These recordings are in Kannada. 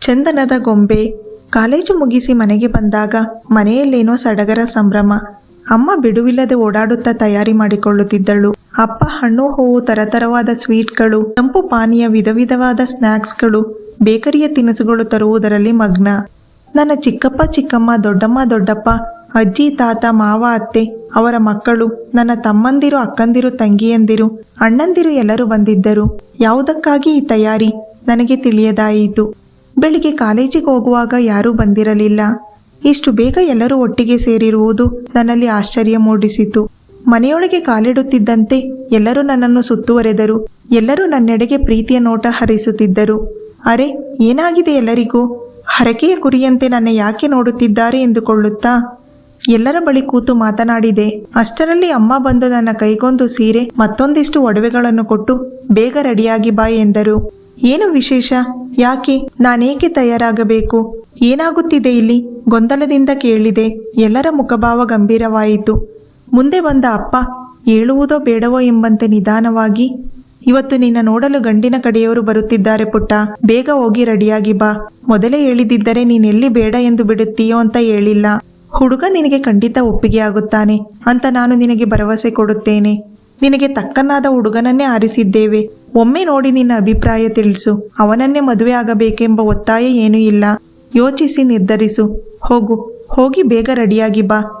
ಚಂದನದ ಗೊಂಬೆ. ಕಾಲೇಜು ಮುಗಿಸಿ ಮನೆಗೆ ಬಂದಾಗ ಮನೆಯಲ್ಲೇನೋ ಸಡಗರ ಸಂಭ್ರಮ. ಅಮ್ಮ ಬಿಡುವಿಲ್ಲದೆ ಓಡಾಡುತ್ತಾ ತಯಾರಿ ಮಾಡಿಕೊಳ್ಳುತ್ತಿದ್ದಳು. ಅಪ್ಪ ಹಣ್ಣು ಹೂವು ತರತರವಾದ ಸ್ವೀಟ್ಗಳು ಕೆಂಪು ಪಾನೀಯ ವಿಧ ವಿಧವಾದ ಸ್ನ್ಯಾಕ್ಸ್ಗಳು ಬೇಕರಿಯ ತಿನಿಸುಗಳು ತರುವುದರಲ್ಲಿ ಮಗ್ನ. ನನ್ನ ಚಿಕ್ಕಪ್ಪ, ಚಿಕ್ಕಮ್ಮ, ದೊಡ್ಡಮ್ಮ, ದೊಡ್ಡಪ್ಪ, ಅಜ್ಜಿ, ತಾತ, ಮಾವ, ಅತ್ತೆ, ಅವರ ಮಕ್ಕಳು, ನನ್ನ ತಮ್ಮಂದಿರು, ಅಕ್ಕಂದಿರು, ತಂಗಿಯಂದಿರು, ಅಣ್ಣಂದಿರು ಎಲ್ಲರೂ ಬಂದಿದ್ದರು. ಯಾವುದಕ್ಕಾಗಿ ಈ ತಯಾರಿ? ನನಗೆ ತಿಳಿಯದಾಯಿತು. ಬೆಳಿಗ್ಗೆ ಕಾಲೇಜಿಗೆ ಹೋಗುವಾಗ ಯಾರೂ ಬಂದಿರಲಿಲ್ಲ. ಇಷ್ಟು ಬೇಗ ಎಲ್ಲರೂ ಒಟ್ಟಿಗೆ ಸೇರಿರುವುದು ನನ್ನಲ್ಲಿ ಆಶ್ಚರ್ಯ ಮೂಡಿಸಿತು. ಮನೆಯೊಳಗೆ ಕಾಲಿಡುತ್ತಿದ್ದಂತೆ ಎಲ್ಲರೂ ನನ್ನನ್ನು ಸುತ್ತುವರೆದರು. ಎಲ್ಲರೂ ನನ್ನೆಡೆಗೆ ಪ್ರೀತಿಯ ನೋಟ ಹರಿಸುತ್ತಿದ್ದರು. ಅರೆ, ಏನಾಗಿದೆ ಎಲ್ಲರಿಗೂ? ಹರಕೆಯ ಕುರಿಯಂತೆ ನನ್ನ ಯಾಕೆ ನೋಡುತ್ತಿದ್ದಾರೆ ಎಂದುಕೊಳ್ಳುತ್ತಾ? ಎಲ್ಲರ ಬಳಿ ಕೂತು ಮಾತನಾಡಿದೆ. ಅಷ್ಟರಲ್ಲಿ ಅಮ್ಮ ಬಂದು ನನ್ನ ಕೈಗೊಂದು ಸೀರೆ ಮತ್ತೊಂದಿಷ್ಟು ಒಡವೆಗಳನ್ನು ಕೊಟ್ಟು ಬೇಗ ರೆಡಿಯಾಗಿ ಬಾ ಎಂದರು. ಏನು ವಿಶೇಷ? ಯಾಕೆ? ನಾನೇಕೆ ತಯಾರಾಗಬೇಕು? ಏನಾಗುತ್ತಿದೆ ಇಲ್ಲಿ? ಗೊಂದಲದಿಂದ ಕೇಳಿದೆ. ಎಲ್ಲರ ಮುಖಭಾವ ಗಂಭೀರವಾಯಿತು. ಮುಂದೆ ಬಂದ ಅಪ್ಪ ಹೇಳುವುದೋ ಬೇಡವೋ ಎಂಬಂತೆ ನಿಧಾನವಾಗಿ, ಇವತ್ತು ನಿನ್ನ ನೋಡಲು ಗಂಡಿನ ಕಡೆಯವರು ಬರುತ್ತಿದ್ದಾರೆ ಪುಟ್ಟ. ಬೇಗ ಹೋಗಿ ರೆಡಿಯಾಗಿ ಬಾ. ಮೊದಲೇ ಹೇಳಿದಿದ್ದರೆ ನೀನೆಲ್ಲಿ ಬೇಡ ಎಂದು ಬಿಡುತ್ತೀಯೋ ಅಂತ ಹೇಳಿಲ್ಲ. ಹುಡುಗ ನಿನಗೆ ಖಂಡಿತ ಒಪ್ಪಿಗೆ ಆಗುತ್ತಾನೆ. ಅಂತ ನಾನು ನಿನಗೆ ಭರವಸೆ ಕೊಡುತ್ತೇನೆ. ನಿನಗೆ ತಕ್ಕನಾದ ಹುಡುಗನನ್ನೇ ಆರಿಸಿದ್ದೇವೆ. ಒಮ್ಮೆ ನೋಡಿ ನಿನ್ನ ಅಭಿಪ್ರಾಯ ತಿಳಿಸು. ಅವನನ್ನೇ ಮದುವೆ ಆಗಬೇಕೆಂಬ ಒತ್ತಾಯ ಏನೂ ಇಲ್ಲ. ಯೋಚಿಸಿ ನಿರ್ಧರಿಸು. ಹೋಗು. ಹೋಗಿ ಬೇಗ ರೆಡಿಯಾಗಿ ಬಾ.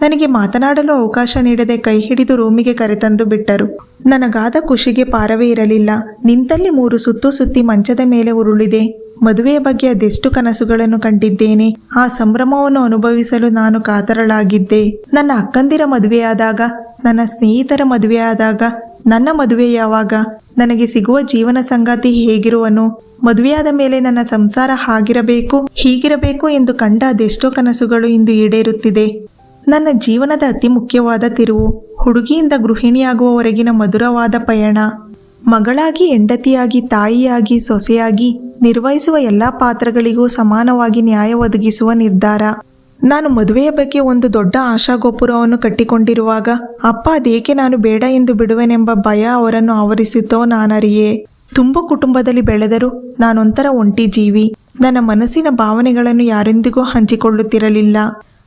ನನಗೆ ಮಾತನಾಡಲು ಅವಕಾಶ ನೀಡದೆ ಕೈ ಹಿಡಿದು ರೂಮಿಗೆ ಕರೆತಂದು ಬಿಟ್ಟರು. ನನಗಾದ ಖುಷಿಗೆ ಪಾರವೇ ಇರಲಿಲ್ಲ. ನಿಂತಲ್ಲಿ ಮೂರು ಸುತ್ತು ಸುತ್ತಿ ಮಂಚದ ಮೇಲೆ ಉರುಳಿದೆ. ಮದುವೆಯ ಬಗ್ಗೆ ಅದೆಷ್ಟು ಕನಸುಗಳನ್ನು ಕಂಡಿದ್ದೇನೆ. ಆ ಸಂಭ್ರಮವನ್ನು ಅನುಭವಿಸಲು ನಾನು ಕಾತರಳಾಗಿದ್ದೆ. ನನ್ನ ಅಕ್ಕಂದಿರ ಮದುವೆಯಾದಾಗ, ನನ್ನ ಸ್ನೇಹಿತರ ಮದುವೆಯಾದಾಗ ನನ್ನ ಮದುವೆ ಯಾವಾಗ? ನನಗೆ ಸಿಗುವ ಜೀವನ ಸಂಗಾತಿ ಹೇಗಿರುವನು? ಮದುವೆಯಾದ ಮೇಲೆ ನನ್ನ ಸಂಸಾರ ಹಾಗಿರಬೇಕು, ಹೀಗಿರಬೇಕು ಎಂದು ಕಂಡ ಅದೆಷ್ಟೋ ಕನಸುಗಳು ಇಂದು ಈಡೇರುತ್ತಿದೆ. ನನ್ನ ಜೀವನದ ಅತಿ ಮುಖ್ಯವಾದ ತಿರುವು, ಹುಡುಗಿಯಿಂದ ಗೃಹಿಣಿಯಾಗುವವರೆಗಿನ ಮಧುರವಾದ ಪಯಣ. ಮಗಳಾಗಿ, ಹೆಂಡತಿಯಾಗಿ, ತಾಯಿಯಾಗಿ, ಸೊಸೆಯಾಗಿ ನಿರ್ವಹಿಸುವ ಎಲ್ಲ ಪಾತ್ರಗಳಿಗೂ ಸಮಾನವಾಗಿ ನ್ಯಾಯ ಒದಗಿಸುವ ನಿರ್ಧಾರ. ನಾನು ಮದುವೆಯ ಬಗ್ಗೆ ಒಂದು ದೊಡ್ಡ ಆಶಾಗೋಪುರವನ್ನು ಕಟ್ಟಿಕೊಂಡಿರುವಾಗ, ಅಪ್ಪ ಅದೇಕೆ ನಾನು ಬೇಡ ಎಂದು ಬಿಡುವೆನೆಂಬ ಭಯ ಅವರನ್ನು ಆವರಿಸಿತೋ ನಾನರಿಯೇ. ತುಂಬ ಕುಟುಂಬದಲ್ಲಿ ಬೆಳೆದರೂ ನಾನೊಂಥರ ಒಂಟಿ ಜೀವಿ. ನನ್ನ ಮನಸ್ಸಿನ ಭಾವನೆಗಳನ್ನು ಯಾರೊಂದಿಗೂ ಹಂಚಿಕೊಳ್ಳುತ್ತಿರಲಿಲ್ಲ.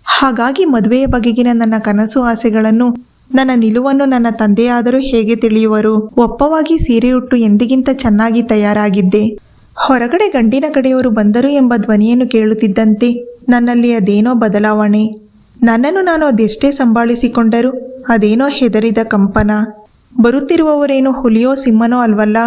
ಹಾಗಾಗಿ ಮದುವೆಯ ಬಗೆಗಿನ ನನ್ನ ಕನಸು ಆಸೆಗಳನ್ನು, ನನ್ನ ನಿಲುವನ್ನು ನನ್ನ ತಂದೆಯಾದರೂ ಹೇಗೆ ತಿಳಿಯುವರು? ಒಪ್ಪವಾಗಿ ಸೀರೆಯುಟ್ಟು ಎಂದಿಗಿಂತ ಚೆನ್ನಾಗಿ ತಯಾರಾಗಿದ್ದೆ. ಹೊರಗಡೆ ಗಂಡಿನ ಕಡೆಯವರು ಬಂದರು ಎಂಬ ಧ್ವನಿಯನ್ನು ಕೇಳುತ್ತಿದ್ದಂತೆ ನನ್ನಲ್ಲಿ ಅದೇನೋ ಬದಲಾವಣೆ. ನನ್ನನ್ನು ನಾನು ಅದೆಷ್ಟೇ ಸಂಭಾಳಿಸಿಕೊಂಡರೂ ಅದೇನೋ ಹೆದರಿದ ಕಂಪನ. ಬರುತ್ತಿರುವವರೇನು ಹುಲಿಯೋ ಸಿಂಹನೋ ಅಲ್ವಲ್ಲ?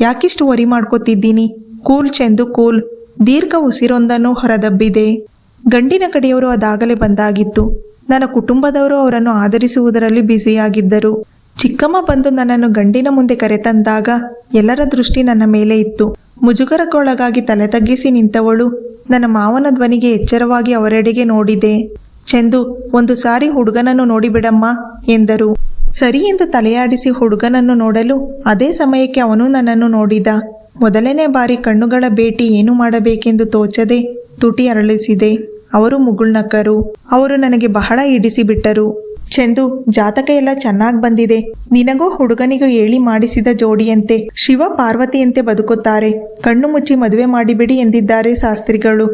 ಯಾಕಿಷ್ಟು ವರಿ ಮಾಡ್ಕೋತಿದ್ದೀನಿ? Cool Chendu cool. ದೀರ್ಘ ಉಸಿರೊಂದನ್ನು ಹೊರದಬ್ಬಿದೆ. ಗಂಡಿನ ಕಡೆಯವರು ಅದಾಗಲೇ ಬಂದಾಗಿತ್ತು. ನನ್ನ ಕುಟುಂಬದವರು ಅವರನ್ನು ಆಧರಿಸುವುದರಲ್ಲಿ ಬ್ಯುಸಿಯಾಗಿದ್ದರು. ಚಿಕ್ಕಮ್ಮ ಬಂದು ನನ್ನನ್ನು ಗಂಡಿನ ಮುಂದೆ ಕರೆತಂದಾಗ ಎಲ್ಲರ ದೃಷ್ಟಿ ನನ್ನ ಮೇಲೆ ಇತ್ತು. ಮುಜುಗರಕ್ಕೊಳಗಾಗಿ ತಲೆ ತಗ್ಗಿಸಿ ನಿಂತವಳು. ನನ್ನ ಮಾವನ ಧ್ವನಿಗೆ ಎಚ್ಚರವಾಗಿ ಅವರೆಡೆಗೆ ನೋಡಿದೆ. ಚೆಂದು, ಒಂದು ಸಾರಿ ಹುಡುಗನನ್ನು ನೋಡಿಬಿಡಮ್ಮ ಎಂದರು. ಸರಿ ಎಂದು ತಲೆಯಾಡಿಸಿ ಹುಡುಗನನ್ನು ನೋಡಲು ಅದೇ ಸಮಯಕ್ಕೆ ಅವನು ನನ್ನನ್ನು ನೋಡಿದ. ಮೊದಲನೇ ಬಾರಿ ಕಣ್ಣುಗಳ ಭೇಟಿ ಏನು ಮಾಡಬೇಕೆಂದು ತೋಚದೆ ತುಟಿ ಅರಳಿಸಿದೆ. ಅವರು ಮುಗುಳ್ನಕ್ಕರು. ಅವರು ನನಗೆ ಬಹಳ ಇಡಿಸಿಬಿಟ್ಟರು ಚೆಂದು ಜಾತಕ ಎಲ್ಲ ಚೆನ್ನಾಗಿ ಬಂದಿದೆ. ನಿನಗೂ ಹುಡುಗನಿಗೂ ಹೇಳಿ ಮಾಡಿಸಿದ ಜೋಡಿಯಂತೆ ಶಿವ ಪಾರ್ವತಿಯಂತೆ ಬದುಕುತ್ತಾರೆ. ಕಣ್ಣು ಮುಚ್ಚಿ ಮದುವೆ ಮಾಡಿಬಿಡಿ ಎಂದಿದ್ದಾರೆ ಶಾಸ್ತ್ರಿಗಳು.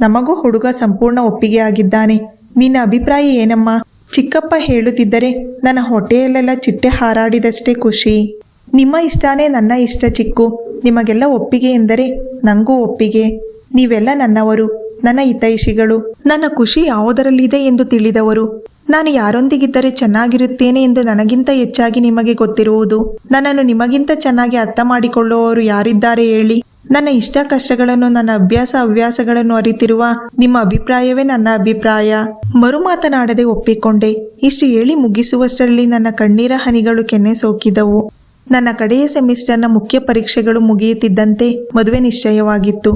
ನಮಗೂ ಹುಡುಗ ಸಂಪೂರ್ಣ ಒಪ್ಪಿಗೆ ಆಗಿದ್ದಾನೆ. ನಿನ್ನ ಅಭಿಪ್ರಾಯ ಏನಮ್ಮ? ಚಿಕ್ಕಪ್ಪ ಹೇಳುತ್ತಿದ್ದರೆ ನನ್ನ ಹೊಟ್ಟೆಯಲ್ಲೆಲ್ಲ ಚಿಟ್ಟೆ ಹಾರಾಡಿದಷ್ಟೇ ಖುಷಿ. ನಿಮ್ಮ ಇಷ್ಟನೇ ನನ್ನ ಇಷ್ಟ ಚಿಕ್ಕು. ನಿಮಗೆಲ್ಲ ಒಪ್ಪಿಗೆ ಎಂದರೆ ನನಗೂ ಒಪ್ಪಿಗೆ. ನೀವೆಲ್ಲ ನನ್ನವರು, ನನ್ನ ಹಿತೈಷಿಗಳು. ನನ್ನ ಖುಷಿ ಯಾವುದರಲ್ಲಿದೆ ಎಂದು ತಿಳಿದವರು. ನಾನು ಯಾರೊಂದಿಗಿದ್ದರೆ ಚೆನ್ನಾಗಿರುತ್ತೇನೆ ಎಂದು ನನಗಿಂತ ಹೆಚ್ಚಾಗಿ ನಿಮಗೆ ಗೊತ್ತಿರುವುದು. ನನ್ನನ್ನು ನಿಮಗಿಂತ ಚೆನ್ನಾಗಿ ಅರ್ಥ ಮಾಡಿಕೊಳ್ಳುವವರು ಯಾರಿದ್ದಾರೆ ಹೇಳಿ. ನನ್ನ ಇಷ್ಟ ಕಷ್ಟಗಳನ್ನು ನನ್ನ ಅಭ್ಯಾಸ ಹವ್ಯಾಸಗಳನ್ನು ಅರಿತಿರುವ ನಿಮ್ಮ ಅಭಿಪ್ರಾಯವೇ ನನ್ನ ಅಭಿಪ್ರಾಯ. ಮರು ಮಾತನಾಡದೆ ಒಪ್ಪಿಕೊಂಡೆ. ಇಷ್ಟು ಹೇಳಿ ಮುಗಿಸುವಷ್ಟರಲ್ಲಿ ನನ್ನ ಕಣ್ಣೀರ ಹನಿಗಳು ಕೆನ್ನೆ ಸೋಕಿದವು. ನನ್ನ ಕಡೆಯ ಸೆಮಿಸ್ಟರ್ನ ಮುಖ್ಯ ಪರೀಕ್ಷೆಗಳು ಮುಗಿಯುತ್ತಿದ್ದಂತೆ ಮದುವೆ ನಿಶ್ಚಯವಾಗಿತ್ತು.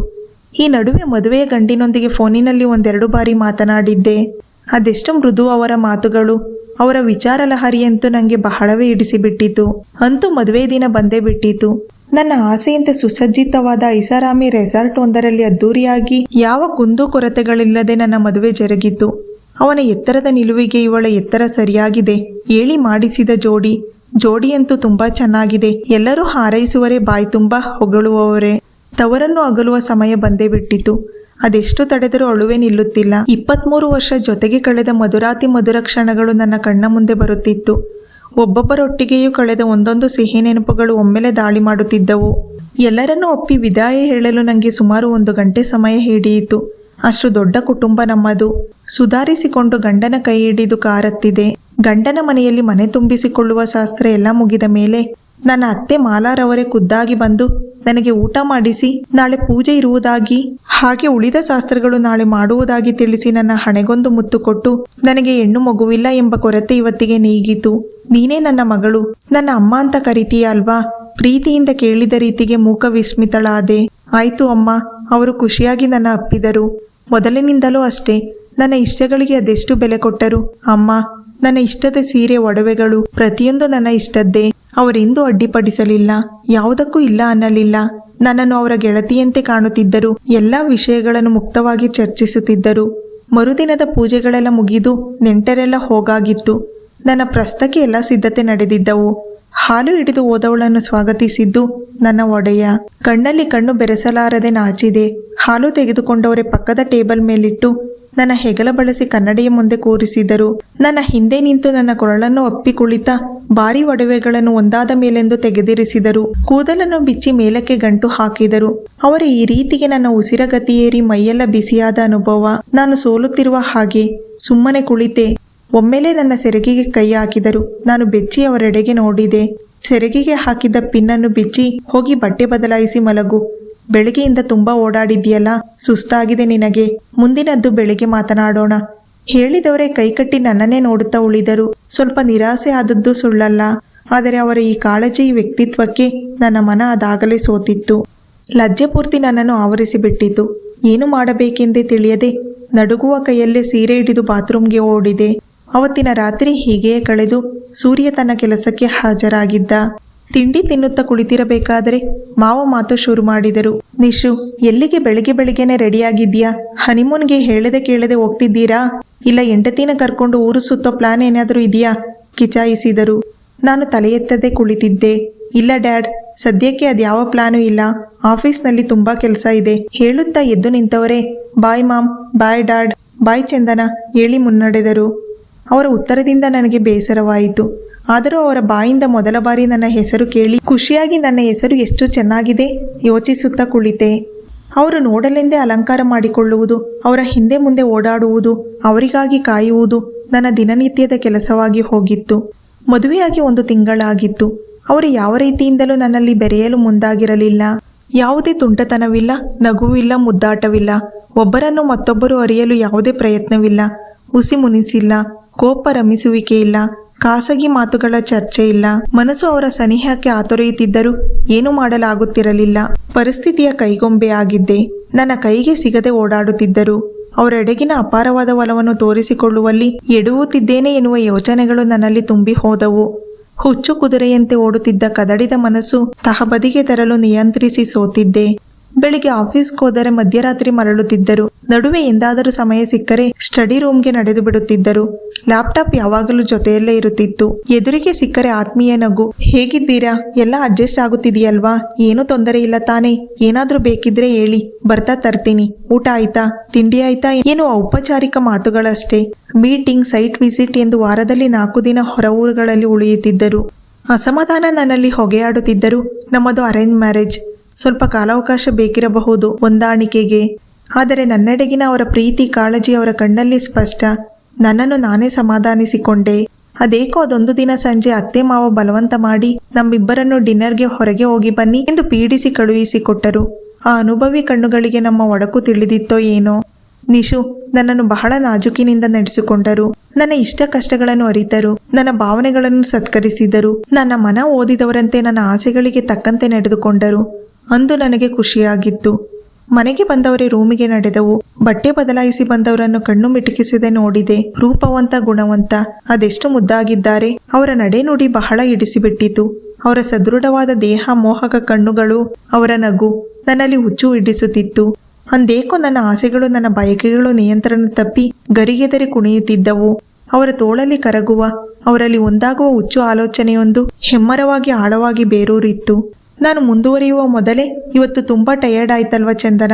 ಈ ನಡುವೆ ಮದುವೆಯ ಗಂಡಿನೊಂದಿಗೆ ಫೋನಿನಲ್ಲಿ ಒಂದೆರಡು ಬಾರಿ ಮಾತನಾಡಿದ್ದೆ. ಅದೆಷ್ಟು ಮೃದು ಅವರ ಮಾತುಗಳು, ಅವರ ವಿಚಾರ ಲಹರಿಯಂತೂ ನನಗೆ ಬಹಳವೇ ಇಡಿಸಿಬಿಟ್ಟಿತು. ಅಂತೂ ಮದುವೆ ದಿನ ಬಂದೇ ಬಿಟ್ಟಿತು. ನನ್ನ ಆಸೆಯಂತೆ ಸುಸಜ್ಜಿತವಾದ ಐಸಾರಾಮಿ ರೆಸಾರ್ಟ್ ಒಂದರಲ್ಲಿ ಅದ್ದೂರಿಯಾಗಿ ಯಾವ ಕುಂದು ಕೊರತೆಗಳಿಲ್ಲದೆ ನನ್ನ ಮದುವೆ ಜರುಗಿತು. ಅವನ ಎತ್ತರದ ನಿಲುವಿಗೆ ಇವಳ ಎತ್ತರ ಸರಿಯಾಗಿದೆ. ಏಳಿ ಮಾಡಿಸಿದ ಜೋಡಿ, ಜೋಡಿಯಂತೂ ತುಂಬಾ ಚೆನ್ನಾಗಿದೆ. ಎಲ್ಲರೂ ಹಾರೈಸುವರೇ ಬಾಯಿ ತುಂಬಾ ಹೊಗಳುವವರೇ. ತವರನ್ನು ಅಗಲುವ ಸಮಯ ಬಂದೇ ಬಿಟ್ಟಿತು. ಅದೆಷ್ಟು ತಡೆದರೂ ಅಳುವೆ ನಿಲ್ಲುತ್ತಿಲ್ಲ. ಇಪ್ಪತ್ಮೂರು ವರ್ಷ ಜೊತೆಗೆ ಕಳೆದ ಮಧುರಾತಿ ಮಧುರ ಕ್ಷಣಗಳು ನನ್ನ ಕಣ್ಣ ಮುಂದೆ ಬರುತ್ತಿತ್ತು. ಒಬ್ಬೊಬ್ಬರೊಟ್ಟಿಗೆಯೂ ಕಳೆದ ಒಂದೊಂದು ಸಿಹಿ ನೆನಪುಗಳು ಒಮ್ಮೆಲೆ ದಾಳಿ ಮಾಡುತ್ತಿದ್ದವು. ಎಲ್ಲರನ್ನೂ ಒಪ್ಪಿ ವಿದಾಯ ಹೇಳಲು ನನಗೆ ಸುಮಾರು ಒಂದು ಗಂಟೆ ಸಮಯ ಹಿಡಿಯಿತು. ಅಷ್ಟು ದೊಡ್ಡ ಕುಟುಂಬ ನಮ್ಮದು. ಸುಧಾರಿಸಿಕೊಂಡು ಗಂಡನ ಕೈ ಹಿಡಿದು ಕಾರತ್ತಿದೆ. ಗಂಡನ ಮನೆಯಲ್ಲಿ ಮನೆ ತುಂಬಿಸಿಕೊಳ್ಳುವ ಶಾಸ್ತ್ರ ಎಲ್ಲ ಮುಗಿದ ಮೇಲೆ ನನ್ನ ಅತ್ತೆ ಮಾಲಾರವರೇ ಖುದ್ದಾಗಿ ಬಂದು ನನಗೆ ಊಟ ಮಾಡಿಸಿ, ನಾಳೆ ಪೂಜೆ ಇರುವುದಾಗಿ, ಹಾಗೆ ಉಳಿದ ಶಾಸ್ತ್ರಗಳು ನಾಳೆ ಮಾಡುವುದಾಗಿ ತಿಳಿಸಿ ನನ್ನ ಹಣೆಗೊಂದು ಮುತ್ತು ಕೊಟ್ಟು, ನನಗೆ ಹೆಣ್ಣು ಮಗುವಿಲ್ಲ ಎಂಬ ಕೊರತೆ ಇವತ್ತಿಗೆ ನೀಗಿತು. ನೀನೇ ನನ್ನ ಮಗಳು. ನನ್ನ ಅಮ್ಮ ಅಂತ ಕರಿತೀಯ ಅಲ್ವಾ? ಪ್ರೀತಿಯಿಂದ ಕೇಳಿದ ರೀತಿಗೆ ಮೂಕ ವಿಸ್ಮಿತಳಾದೆ. ಆಯ್ತು ಅಮ್ಮ, ಅವರು ಖುಷಿಯಾಗಿ ನನ್ನ ಅಪ್ಪಿದರು. ಮೊದಲಿನಿಂದಲೂ ಅಷ್ಟೇ. ನನ್ನ ಇಷ್ಟಗಳಿಗೆ ಅದೆಷ್ಟು ಬೆಲೆ ಕೊಟ್ಟರು? ಅಮ್ಮ, ನನ್ನ ಇಷ್ಟದ ಸೀರೆ ಒಡವೆಗಳು ಪ್ರತಿಯೊಂದು ನನ್ನ ಇಷ್ಟದ್ದೇ. ಅವರೆಂದೂ ಅಡ್ಡಿಪಡಿಸಲಿಲ್ಲ. ಯಾವುದಕ್ಕೂ ಇಲ್ಲ ಅನ್ನಲಿಲ್ಲ. ನನ್ನನ್ನು ಅವರ ಗೆಳತಿಯಂತೆ ಕಾಣುತ್ತಿದ್ದರು. ಎಲ್ಲ ವಿಷಯಗಳನ್ನು ಮುಕ್ತವಾಗಿ ಚರ್ಚಿಸುತ್ತಿದ್ದರು. ಮರುದಿನದ ಪೂಜೆಗಳೆಲ್ಲ ಮುಗಿದು ನೆಂಟರೆಲ್ಲ ಹೋಗಾಗಿತ್ತು. ನನ್ನ ಪ್ರಸ್ತಕ್ಕೆ ಎಲ್ಲ ಸಿದ್ಧತೆ ನಡೆದಿದ್ದವು. ಹಾಲು ಹಿಡಿದು ಹೋದವಳನ್ನು ಸ್ವಾಗತಿಸಿದ್ದು ನನ್ನ ಒಡೆಯ. ಕಣ್ಣಲ್ಲಿ ಕಣ್ಣು ಬೆರೆಸಲಾರದೆ ನಾಚಿದೆ. ಹಾಲು ತೆಗೆದುಕೊಂಡವರೇ ಪಕ್ಕದ ಟೇಬಲ್ ಮೇಲಿಟ್ಟು ನನ್ನ ಹೆಗಲ ಬಳಸಿ ಕನ್ನಡಿಯ ಮುಂದೆ ಕೂರಿಸಿದರು. ನನ್ನ ಹಿಂದೆ ನಿಂತು ನನ್ನ ಕೊರಳನ್ನು ಅಪ್ಪಿ ಕುಳಿತ ಭಾರಿ ಒಡವೆಗಳನ್ನು ಒಂದಾದ ಮೇಲೆಂದು ತೆಗೆದಿರಿಸಿದರು. ಕೂದಲನ್ನು ಬಿಚ್ಚಿ ಮೇಲಕ್ಕೆ ಗಂಟು ಹಾಕಿದರು. ಅವರ ಈ ರೀತಿಗೆ ನನ್ನ ಉಸಿರಗತಿಯೇರಿ ಮೈಯೆಲ್ಲ ಬಿಸಿಯಾದ ಅನುಭವ. ನಾನು ಸೋಲುತ್ತಿರುವ ಹಾಗೆ ಸುಮ್ಮನೆ ಕುಳಿತೆ. ಒಮ್ಮೆಲೆ ನನ್ನ ಸೆರಗಿಗೆ ಕೈ ಹಾಕಿದರು. ನಾನು ಬೆಚ್ಚಿ ಅವರೆಡೆಗೆ ನೋಡಿದೆ. ಸೆರಗಿಗೆ ಹಾಕಿದ್ದ ಪಿನ್ನನ್ನು ಬಿಚ್ಚಿ ಹೋಗಿ ಬಟ್ಟೆ ಬದಲಾಯಿಸಿ ಮಲಗು. ಬೆಳಗ್ಗೆಯಿಂದ ತುಂಬಾ ಓಡಾಡಿದ್ಯಲ್ಲ ಸುಸ್ತಾಗಿದೆ ನಿನಗೆ. ಮುಂದಿನದ್ದು ಬೆಳಿಗ್ಗೆ ಮಾತನಾಡೋಣ. ಹೇಳಿದವರೇ ಕೈಕಟ್ಟಿ ನನ್ನನ್ನೇ ನೋಡುತ್ತಾ ಉಳಿದರು. ಸ್ವಲ್ಪ ನಿರಾಸೆ ಆದದ್ದು ಸುಳ್ಳಲ್ಲ. ಆದರೆ ಅವರ ಈ ಕಾಳಜಿ ವ್ಯಕ್ತಿತ್ವಕ್ಕೆ ನನ್ನ ಮನ ಅದಾಗಲೇ ಸೋತಿತ್ತು. ಲಜ್ಜೆ ಪೂರ್ತಿ ನನ್ನನ್ನು ಆವರಿಸಿಬಿಟ್ಟಿತು. ಏನು ಮಾಡಬೇಕೆಂದೇ ತಿಳಿಯದೆ ನಡುಗುವ ಕೈಯಲ್ಲೇ ಸೀರೆ ಹಿಡಿದು ಬಾತ್ರೂಮ್ಗೆ ಓಡಿದೆ. ಅವತ್ತಿನ ರಾತ್ರಿ ಹೀಗೆಯೇ ಕಳೆದು ಸೂರ್ಯ ತನ್ನ ಕೆಲಸಕ್ಕೆ ಹಾಜರಾಗಿದ್ದ. ತಿಂಡಿ ತಿನ್ನುತ್ತಾ ಕುಳಿತಿರಬೇಕಾದರೆ ಮಾವ ಮಾತು ಶುರು ಮಾಡಿದರು. ನಿಶು, ಎಲ್ಲಿಗೆ ಬೆಳಿಗ್ಗೆ ಬೆಳಿಗ್ಗೆನೆ ರೆಡಿಯಾಗಿದ್ಯಾ ಹನಿಮೂನ್ಗೆ ಹೇಳದೆ ಕೇಳದೆ ಹೋಗ್ತಿದ್ದೀರಾ? ಇಲ್ಲ ಹೆಂಡತಿನ ಕರ್ಕೊಂಡು ಊರು ಸುತ್ತೋ ಪ್ಲಾನ್ ಏನಾದರೂ ಇದೆಯಾ? ಕಿಚಾಯಿಸಿದರು. ನಾನು ತಲೆ ಎತ್ತದೆ ಕುಳಿತಿದ್ದೆ. ಇಲ್ಲ ಡ್ಯಾಡ್, ಸದ್ಯಕ್ಕೆ ಅದ್ಯಾವ ಪ್ಲಾನು ಇಲ್ಲ. ಆಫೀಸ್ನಲ್ಲಿ ತುಂಬಾ ಕೆಲಸ ಇದೆ. ಹೇಳುತ್ತಾ ಎದ್ದು ನಿಂತವರೇ. ಬಾಯ್ ಮಾಮ್, ಬಾಯ್ ಡ್ಯಾಡ್, ಬಾಯ್ ಚಂದನ, ಹೇಳಿ ಮುನ್ನಡೆದರು. ಅವರ ಉತ್ತರದಿಂದ ನನಗೆ ಬೇಸರವಾಯಿತು. ಆದರೂ ಅವರ ಬಾಯಿಂದ ಮೊದಲ ಬಾರಿ ನನ್ನ ಹೆಸರು ಕೇಳಿ ಖುಷಿಯಾಗಿ ನನ್ನ ಹೆಸರು ಎಷ್ಟು ಚೆನ್ನಾಗಿದೆ ಯೋಚಿಸುತ್ತಾ ಕುಳಿತೆ. ಅವರು ನೋಡಲೆಂದೇ ಅಲಂಕಾರ ಮಾಡಿಕೊಳ್ಳುವುದು, ಅವರ ಹಿಂದೆ ಮುಂದೆ ಓಡಾಡುವುದು, ಅವರಿಗಾಗಿ ಕಾಯುವುದು ನನ್ನ ದಿನನಿತ್ಯದ ಕೆಲಸವಾಗಿ ಹೋಗಿತ್ತು. ಮದುವೆಯಾಗಿ ಒಂದು ತಿಂಗಳಾಗಿತ್ತು. ಅವರು ಯಾವ ರೀತಿಯಿಂದಲೂ ನನ್ನಲ್ಲಿ ಬೆರೆಯಲು ಮುಂದಾಗಿರಲಿಲ್ಲ. ಯಾವುದೇ ತುಂಟತನವಿಲ್ಲ, ನಗುವಿಲ್ಲ, ಮುದ್ದಾಟವಿಲ್ಲ. ಒಬ್ಬರನ್ನು ಮತ್ತೊಬ್ಬರು ಅರಿಯಲು ಯಾವುದೇ ಪ್ರಯತ್ನವಿಲ್ಲ. ಹುಸಿ ಮುನಿಸಿಲ್ಲ, ಕೋಪ ರಮಿಸುವಿಕೆ ಇಲ್ಲ ಖಾಸಗಿ ಮಾತುಗಳ ಚರ್ಚೆ ಇಲ್ಲ. ಮನಸ್ಸು ಅವರ ಸನಿಹಕ್ಕೆ ಆತೊರೆಯುತ್ತಿದ್ದರೂ ಏನು ಮಾಡಲಾಗುತ್ತಿರಲಿಲ್ಲ. ಪರಿಸ್ಥಿತಿಯ ಕೈಗೊಂಬೆ ಆಗಿದ್ದೆ. ನನ್ನ ಕೈಗೆ ಸಿಗದೆ ಓಡಾಡುತ್ತಿದ್ದರು. ಅವರೆಡೆಗಿನ ಅಪಾರವಾದ ಒಲವನ್ನು ತೋರಿಸಿಕೊಳ್ಳುವಲ್ಲಿ ಎಡುವುತ್ತಿದ್ದೇನೆ ಎನ್ನುವ ಯೋಚನೆಗಳು ನನ್ನಲ್ಲಿ ತುಂಬಿ ಹೋದವು. ಹುಚ್ಚು ಕುದುರೆಯಂತೆ ಓಡುತ್ತಿದ್ದ ಕದಡಿದ ಮನಸ್ಸು ತಹಬದಿಗೆ ತರಲು ನಿಯಂತ್ರಿಸಿ ಸೋತಿದ್ದೆ. ಬೆಳಿಗ್ಗೆ ಆಫೀಸ್ಗೆ ಹೋದರೆ ಮಧ್ಯರಾತ್ರಿ ಮರಳುತ್ತಿದ್ದರು. ನಡುವೆ ಎಂದಾದರೂ ಸಮಯ ಸಿಕ್ಕರೆ ಸ್ಟಡಿ ರೂಮ್ಗೆ ನಡೆದು ಬಿಡುತ್ತಿದ್ದರು. ಲ್ಯಾಪ್ಟಾಪ್ ಯಾವಾಗಲೂ ಜೊತೆಯಲ್ಲೇ ಇರುತ್ತಿತ್ತು. ಎದುರಿಗೆ ಸಿಕ್ಕರೆ ಆತ್ಮೀಯ ನಗು. ಹೇಗಿದ್ದೀರಾ? ಎಲ್ಲ ಅಡ್ಜಸ್ಟ್ ಆಗುತ್ತಿದೆಯಲ್ವಾ? ಏನೂ ತೊಂದರೆ ಇಲ್ಲ ತಾನೇ. ಏನಾದರೂ ಬೇಕಿದ್ರೆ ಹೇಳಿ. ಬರ್ತಾ ತರ್ತೀನಿ. ಊಟ ಆಯ್ತಾ? ತಿಂಡಿ ಆಯ್ತಾ? ಏನು ಔಪಚಾರಿಕ ಮಾತುಗಳಷ್ಟೇ. ಮೀಟಿಂಗ್, ಸೈಟ್ ವಿಸಿಟ್ ಎಂದು ವಾರದಲ್ಲಿ ನಾಲ್ಕು ದಿನ ಹೊರ ಊರುಗಳಲ್ಲಿ ಉಳಿಯುತ್ತಿದ್ದರು. ಅಸಮಾಧಾನ ನನ್ನಲ್ಲಿ ಹೊಗೆಯಾಡುತ್ತಿದ್ದರು. ನಮ್ಮದು ಅರೇಂಜ್ ಮ್ಯಾರೇಜ್. ಸ್ವಲ್ಪ ಕಾಲಾವಕಾಶ ಬೇಕಿರಬಹುದು ಹೊಂದಾಣಿಕೆಗೆ. ಆದರೆ ನನ್ನೆಡೆಗಿನ ಅವರ ಪ್ರೀತಿ ಕಾಳಜಿ ಅವರ ಕಣ್ಣಲ್ಲಿ ಸ್ಪಷ್ಟ. ನನ್ನನ್ನು ನಾನೇ ಸಮಾಧಾನಿಸಿಕೊಂಡೆ. ಅದೇಕೋ ಅದೊಂದು ದಿನ ಸಂಜೆ ಅತ್ತೆ ಮಾವ ಬಲವಂತ ಮಾಡಿ, ನಮ್ಮಿಬ್ಬರನ್ನು ಡಿನ್ನರ್ಗೆ ಹೊರಗೆ ಹೋಗಿ ಬನ್ನಿ ಎಂದು ಪೀಡಿಸಿ ಕಳುಹಿಸಿಕೊಟ್ಟರು. ಆ ಅನುಭವಿ ಕಣ್ಣುಗಳಿಗೆ ನಮ್ಮ ಒಡಕು ತಿಳಿದಿತ್ತೋ ಏನೋ. ನಿಶು ನನ್ನನ್ನು ಬಹಳ ನಾಜುಕಿನಿಂದ ನಡೆಸಿಕೊಂಡರು. ನನ್ನ ಇಷ್ಟ ಕಷ್ಟಗಳನ್ನು ಅರಿತರು. ನನ್ನ ಭಾವನೆಗಳನ್ನು ಸತ್ಕರಿಸಿದರು. ನನ್ನ ಮನ ಓದಿದವರಂತೆ ನನ್ನ ಆಸೆಗಳಿಗೆ ತಕ್ಕಂತೆ ನಡೆದುಕೊಂಡರು. ಅಂದು ನನಗೆ ಖುಷಿಯಾಗಿತ್ತು. ಮನೆಗೆ ಬಂದವರೇ ರೂಮಿಗೆ ನಡೆದವು. ಬಟ್ಟೆ ಬದಲಾಯಿಸಿ ಬಂದವರನ್ನು ಕಣ್ಣು ಮಿಟುಕಿಸದೆ ನೋಡಿದೆ. ರೂಪವಂತ, ಗುಣವಂತ, ಅದೆಷ್ಟು ಮುದ್ದಾಗಿದ್ದಾರೆ. ಅವರ ನಡೆನುಡಿ ಬಹಳ ಇಡಿಸಿಬಿಟ್ಟಿತು. ಅವರ ಸದೃಢವಾದ ದೇಹ, ಮೋಹಕ ಕಣ್ಣುಗಳು, ಅವರ ನಗು ನನ್ನಲ್ಲಿ ಹುಚ್ಚು ಹಿಡಿಸುತ್ತಿತ್ತು. ಅಂದೇಕೋ ನನ್ನ ಆಸೆಗಳು, ನನ್ನ ಬಯಕೆಗಳು ನಿಯಂತ್ರಣ ತಪ್ಪಿ ಗರಿಗೆದರಿ ಕುಣಿಯುತ್ತಿದ್ದವು. ಅವರ ತೋಳಲ್ಲಿ ಕರಗುವ, ಅವರಲ್ಲಿ ಒಂದಾಗುವ ಹುಚ್ಚು ಆಲೋಚನೆಯೊಂದು ಹೆಮ್ಮರವಾಗಿ, ಆಳವಾಗಿ ಬೇರೂರಿತ್ತು. ನಾನು ಮುಂದುವರಿಯುವ ಮೊದಲೇ ಇವತ್ತು ತುಂಬ ಟಯರ್ಡ್ ಆಯ್ತಲ್ವ ಚಂದನ?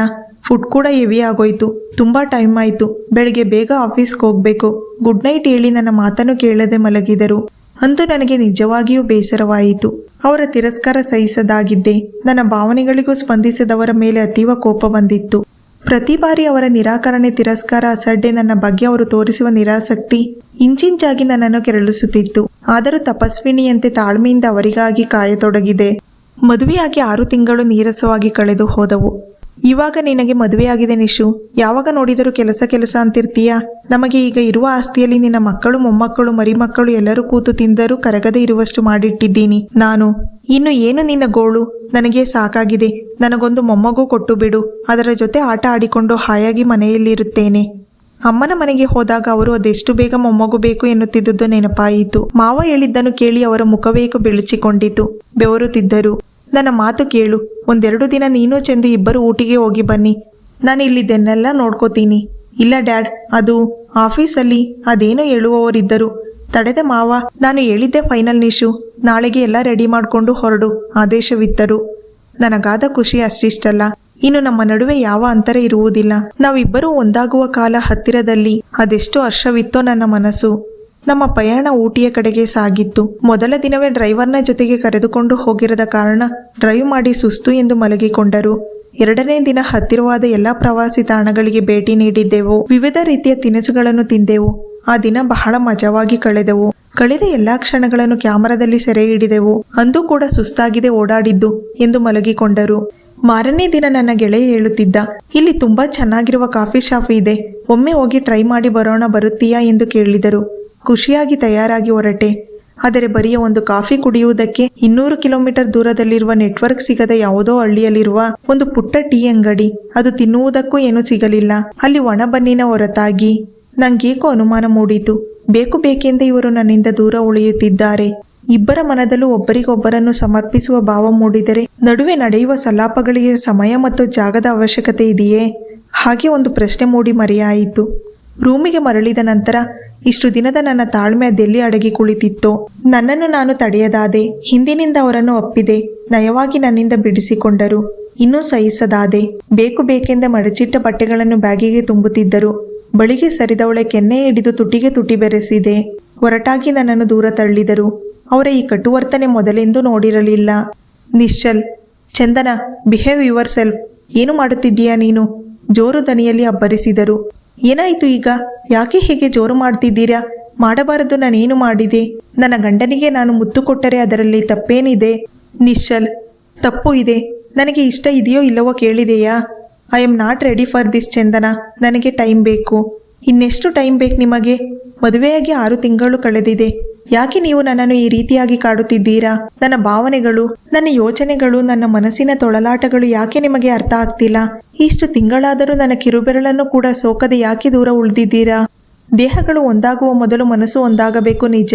ಫುಡ್ ಕೂಡ ಹೆವಿ ಆಗೋಯ್ತು. ತುಂಬ ಟೈಮ್ ಆಯಿತು. ಬೆಳಿಗ್ಗೆ ಬೇಗ ಆಫೀಸ್ಗೆ ಹೋಗಬೇಕು. ಗುಡ್ ನೈಟ್ ಹೇಳಿ ನನ್ನ ಮಾತನ್ನು ಕೇಳದೆ ಮಲಗಿದರು. ಅಂತೂ ನನಗೆ ನಿಜವಾಗಿಯೂ ಬೇಸರವಾಯಿತು. ಅವರ ತಿರಸ್ಕಾರ ಸಹಿಸದಾಗಿದ್ದೆ. ನನ್ನ ಭಾವನೆಗಳಿಗೂ ಸ್ಪಂದಿಸದವರ ಮೇಲೆ ಅತೀವ ಕೋಪ ಬಂದಿತ್ತು. ಪ್ರತಿ ಬಾರಿ ಅವರ ನಿರಾಕರಣೆ, ತಿರಸ್ಕಾರ, ಅಸಡ್ಡೆ ನನ್ನ ಬಗ್ಗೆ ಅವರು ತೋರಿಸುವ ನಿರಾಸಕ್ತಿ ಇಂಚಿಂಚಾಗಿ ನನ್ನನ್ನು ಕೆರಳಿಸುತ್ತಿತ್ತು. ಆದರೂ ತಪಸ್ವಿನಿಯಂತೆ ತಾಳ್ಮೆಯಿಂದ ಅವರಿಗಾಗಿ ಕಾಯತೊಡಗಿದೆ. ಮದುವೆಯಾಗಿ ಆರು ತಿಂಗಳು ನೀರಸವಾಗಿ ಕಳೆದು ಹೋದವು. ಇವಾಗ ನಿನಗೆ ಮದುವೆಯಾಗಿದೆ ನಿಶು. ಯಾವಾಗ ನೋಡಿದರೂ ಕೆಲಸ ಕೆಲಸ ಅಂತಿರ್ತೀಯ? ನಮಗೆ ಈಗ ಇರುವ ಆಸ್ತಿಯಲ್ಲಿ ನಿನ್ನ ಮಕ್ಕಳು, ಮೊಮ್ಮಕ್ಕಳು, ಮರಿಮಕ್ಕಳು ಎಲ್ಲರೂ ಕೂತು ತಿಂದರೂ ಕರಗದೆ ಇರುವಷ್ಟು ಮಾಡಿಟ್ಟಿದ್ದೀನಿ. ನಾನು, ಇನ್ನು ಏನು ನಿನ್ನ ಗೋಳು? ನನಗೆ ಸಾಕಾಗಿದೆ. ನನಗೊಂದು ಮೊಮ್ಮಗು ಕೊಟ್ಟು ಬಿಡು. ಅದರ ಜೊತೆ ಆಟ ಆಡಿಕೊಂಡು ಹಾಯಾಗಿ ಮನೆಯಲ್ಲಿರುತ್ತೇನೆ. ಅಮ್ಮನ ಮನೆಗೆ ಹೋದಾಗ ಅವರು ಅದೆಷ್ಟು ಬೇಗ ಮೊಮ್ಮಗು ಬೇಕು ಎನ್ನುತ್ತಿದ್ದುದು ನೆನಪಾಯಿತು. ಮಾವ ಹೇಳಿದ್ದನ್ನು ಕೇಳಿ ಅವರ ಮುಖವೇಕು ಬೆಳಚಿಕೊಂಡಿತು ಬೆವರುತ್ತಿದ್ದರು. ನನ್ನ ಮಾತು ಕೇಳು. ಒಂದೆರಡು ದಿನ ನೀನು ಚೆಂದು ಇಬ್ಬರು ಊಟಿಗೆ ಹೋಗಿ ಬನ್ನಿ. ನಾನು ಇಲ್ಲಿದ್ದನ್ನೆಲ್ಲ ನೋಡ್ಕೋತೀನಿ. ಇಲ್ಲ, ಡ್ಯಾಡ್. ಅದು ಆಫೀಸಲ್ಲಿ ಅದೇನೋ ಹೇಳುವವರಿದ್ದರು. ತಡೆದ ಮಾವ, ನಾನು ಹೇಳಿದ್ದೆ ಫೈನಲ್ ನಿಶು. ನಾಳೆಗೆ ಎಲ್ಲ ರೆಡಿ ಮಾಡಿಕೊಂಡು ಹೊರಡು, ಆದೇಶವಿತ್ತರು. ನನಗಾದ ಖುಷಿ ಅಷ್ಟಿಷ್ಟಲ್ಲ. ಇನ್ನು ನಮ್ಮ ನಡುವೆ ಯಾವ ಅಂತರ ಇರುವುದಿಲ್ಲ. ನಾವಿಬ್ಬರೂ ಒಂದಾಗುವ ಕಾಲ ಹತ್ತಿರದಲ್ಲಿ, ಅದೆಷ್ಟು ಹರ್ಷವಿತ್ತೋ ನನ್ನ ಮನಸ್ಸು. ನಮ್ಮ ಪ್ರಯಾಣ ಊಟಿಯ ಕಡೆಗೆ ಸಾಗಿತ್ತು ಮೊದಲ ದಿನವೇ ಡ್ರೈವರ್ನ ಜೊತೆಗೆ ಕರೆದುಕೊಂಡು ಹೋಗಿರದ ಕಾರಣ ಡ್ರೈವ್ ಮಾಡಿ ಸುಸ್ತು ಎಂದು ಮಲಗಿಕೊಂಡರು. ಎರಡನೇ ದಿನ ಹತ್ತಿರವಾದ ಎಲ್ಲ ಪ್ರವಾಸಿ ತಾಣಗಳಿಗೆ ಭೇಟಿ ನೀಡಿದ್ದೆವು. ವಿವಿಧ ರೀತಿಯ ತಿನಿಸುಗಳನ್ನು ತಿಂದೆವು. ಆ ದಿನ ಬಹಳ ಮಜವಾಗಿ ಕಳೆದೆವು. ಕಳೆದ ಎಲ್ಲಾ ಕ್ಷಣಗಳನ್ನು ಕ್ಯಾಮರಾದಲ್ಲಿ ಸೆರೆ ಹಿಡಿದೆವು. ಅಂದು ಕೂಡ ಸುಸ್ತಾಗಿದೆ ಓಡಾಡಿದ್ದು ಎಂದು ಮಲಗಿಕೊಂಡರು. ಮಾರನೇ ದಿನ ನನ್ನ ಗೆಳೆಯ ಹೇಳುತ್ತಿದ್ದ, ಇಲ್ಲಿ ತುಂಬಾ ಚೆನ್ನಾಗಿರುವ ಕಾಫಿ ಶಾಪ್ ಇದೆ. ಒಮ್ಮೆ ಹೋಗಿ ಟ್ರೈ ಮಾಡಿ ಬರೋಣ, ಬರುತ್ತೀಯಾ? ಎಂದು ಕೇಳಿದರು. ಖುಷಿಯಾಗಿ ತಯಾರಾಗಿ ಹೊರಟೆ. ಆದರೆ ಬರಿಯ ಒಂದು ಕಾಫಿ ಕುಡಿಯುವುದಕ್ಕೆ ಇನ್ನೂರು ಕಿಲೋಮೀಟರ್ ದೂರದಲ್ಲಿರುವ ನೆಟ್ವರ್ಕ್ ಸಿಗದ ಯಾವುದೋ ಹಳ್ಳಿಯಲ್ಲಿರುವ ಒಂದು ಪುಟ್ಟ ಟೀ ಅಂಗಡಿ. ಅದು ತಿನ್ನುವುದಕ್ಕೂ ಏನೂ ಸಿಗಲಿಲ್ಲ. ಅಲ್ಲಿ ಒಣ ಬನ್ನಿನ ಹೊರತಾಗಿ ನಂಗೇಕೋ ಅನುಮಾನ ಮೂಡಿತು. ಬೇಕು ಬೇಕೆಂದೇ ಇವರು ನನ್ನಿಂದ ದೂರ ಉಳಿಯುತ್ತಿದ್ದಾರೆ. ಇಬ್ಬರ ಮನದಲ್ಲೂ ಒಬ್ಬರಿಗೊಬ್ಬರನ್ನು ಸಮರ್ಪಿಸುವ ಭಾವ ಮೂಡಿದರೆ ನಡುವೆ ನಡೆಯುವ ಸಲಾಪಗಳಿಗೆ ಸಮಯ ಮತ್ತು ಜಾಗದ ಅವಶ್ಯಕತೆ ಇದೆಯೇ? ಹಾಗೆ ಒಂದು ಪ್ರಶ್ನೆ ಮೂಡಿ ಮರೆಯಾಯಿತು. ರೂಮಿಗೆ ಮರಳಿದ ನಂತರ ಇಷ್ಟು ದಿನದ ನನ್ನ ತಾಳ್ಮೆ ಅದೆಲ್ಲಿ ಅಡಗಿ ಕುಳಿತಿತ್ತೋ, ನನ್ನನ್ನು ನಾನು ತಡೆಯದಾದೆ, ಹಿಂದಿನಿಂದ ಅವರನ್ನು ಒಪ್ಪಿದೆ, ನಯವಾಗಿ ನನ್ನಿಂದ ಬಿಡಿಸಿಕೊಂಡರು, ಇನ್ನೂ ಸಹಿಸದಾದೆ. ಬೇಕು ಬೇಕೆಂದ ಮಡಚಿಟ್ಟ ಬಟ್ಟೆಗಳನ್ನು ಬ್ಯಾಗಿಗೆ ತುಂಬುತ್ತಿದ್ದರು. ಬಳಿಗೆ ಸರಿದವಳೆ ಕೆನ್ನೆ ಹಿಡಿದು ತುಟಿಗೆ ತುಟಿ ಬೆರೆಸಿದೆ. ಹೊರಟಾಗಿ ನನ್ನನ್ನು ದೂರ ತಳ್ಳಿದರು. ಅವರ ಈ ಕಟುವರ್ತನೆ ಮೊದಲೆಂದೂ ನೋಡಿರಲಿಲ್ಲ. Nischal, Chandana behave yourself ಏನು ಮಾಡುತ್ತಿದ್ದೀಯಾ ನೀನು? ಜೋರು ದನಿಯಲ್ಲಿ ಅಬ್ಬರಿಸಿದರು. ಏನಾಯಿತು ಈಗ? ಯಾಕೆ ಹೇಗೆ ಜೋರು ಮಾಡ್ತಿದ್ದೀರಾ? ಮಾಡಬಾರದು ನಾನೇನು ಮಾಡಿದೆ? ನನ್ನ ಗಂಡನಿಗೆ ನಾನು ಮುತ್ತು ಕೊಟ್ಟರೆ ಅದರಲ್ಲಿ ತಪ್ಪೇನಿದೆ? ನಿಶ್ಚಲ್, ತಪ್ಪು ಇದೆ. ನನಗೆ ಇಷ್ಟ ಇದೆಯೋ ಇಲ್ಲವೋ ಕೇಳಿದೆಯಾ? I am not ready for this Chandana. ನನಗೆ ಟೈಮ್ ಬೇಕು. ಇನ್ನೆಷ್ಟು ಟೈಮ್ ಬೇಕು ನಿಮಗೆ? ಮದುವೆಯಾಗಿ ಆರು ತಿಂಗಳು ಕಳೆದಿದೆ. ಯಾಕೆ ನೀವು ನನ್ನನ್ನು ಈ ರೀತಿಯಾಗಿ ಕಾಡುತ್ತಿದ್ದೀರಾ? ನನ್ನ ಭಾವನೆಗಳು, ನನ್ನ ಯೋಚನೆಗಳು, ನನ್ನ ಮನಸ್ಸಿನ ತೊಳಲಾಟಗಳು ಯಾಕೆ ನಿಮಗೆ ಅರ್ಥ ಆಗ್ತಿಲ್ಲ? ಇಷ್ಟು ತಿಂಗಳಾದರೂ ನನ್ನ ಕಿರುಬೆರಳನ್ನು ಕೂಡ ಸೋಕದೆ ಯಾಕೆ ದೂರ ಉಳಿದಿದ್ದೀರಾ? ದೇಹಗಳು ಒಂದಾಗುವ ಮೊದಲು ಮನಸ್ಸು ಒಂದಾಗಬೇಕು ನಿಜ.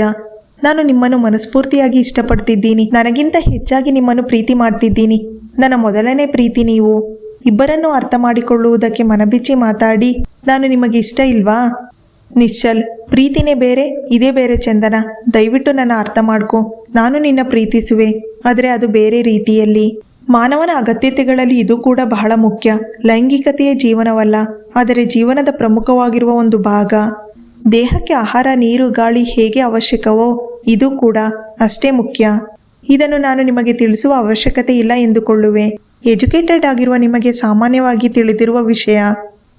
ನಾನು ನಿಮ್ಮನ್ನು ಮನಸ್ಫೂರ್ತಿಯಾಗಿ ಇಷ್ಟಪಡ್ತಿದ್ದೀನಿ. ನನಗಿಂತ ಹೆಚ್ಚಾಗಿ ನಿಮ್ಮನ್ನು ಪ್ರೀತಿ ಮಾಡ್ತಿದ್ದೀನಿ. ನನ್ನ ಮೊದಲನೇ ಪ್ರೀತಿ ನೀವು. ಇಬ್ಬರನ್ನು ಅರ್ಥ ಮಾಡಿಕೊಳ್ಳುವುದಕ್ಕೆ ಮನಬಿಚ್ಚಿ ಮಾತಾಡಿ. ನಾನು ನಿಮಗೆ ಇಷ್ಟ ಇಲ್ವಾ? ನಿಶ್ಚಲ್, ಪ್ರೀತಿನೇ ಬೇರೆ, ಇದೇ ಬೇರೆ ಚಂದನ. ದಯವಿಟ್ಟು ನನ್ನ ಅರ್ಥ ಮಾಡ್ಕೊ. ನಾನು ನಿನ್ನ ಪ್ರೀತಿಸುವೆ, ಆದರೆ ಅದು ಬೇರೆ ರೀತಿಯಲ್ಲಿ. ಮಾನವನ ಅಗತ್ಯತೆಗಳಲ್ಲಿ ಇದು ಕೂಡ ಬಹಳ ಮುಖ್ಯ. ಲೈಂಗಿಕತೆಯ ಜೀವನವಲ್ಲ, ಆದರೆ ಜೀವನದ ಪ್ರಮುಖವಾಗಿರುವ ಒಂದು ಭಾಗ. ದೇಹಕ್ಕೆ ಆಹಾರ, ನೀರು, ಗಾಳಿ ಹೇಗೆ ಅವಶ್ಯಕವೋ, ಇದು ಕೂಡ ಅಷ್ಟೇ ಮುಖ್ಯ. ಇದನ್ನು ನಾನು ನಿಮಗೆ ತಿಳಿಸುವ ಅವಶ್ಯಕತೆ ಇಲ್ಲ ಎಂದುಕೊಳ್ಳುವೆ. ಎಜುಕೇಟೆಡ್ ಆಗಿರುವ ನಿಮಗೆ ಸಾಮಾನ್ಯವಾಗಿ ತಿಳಿದಿರುವ ವಿಷಯ.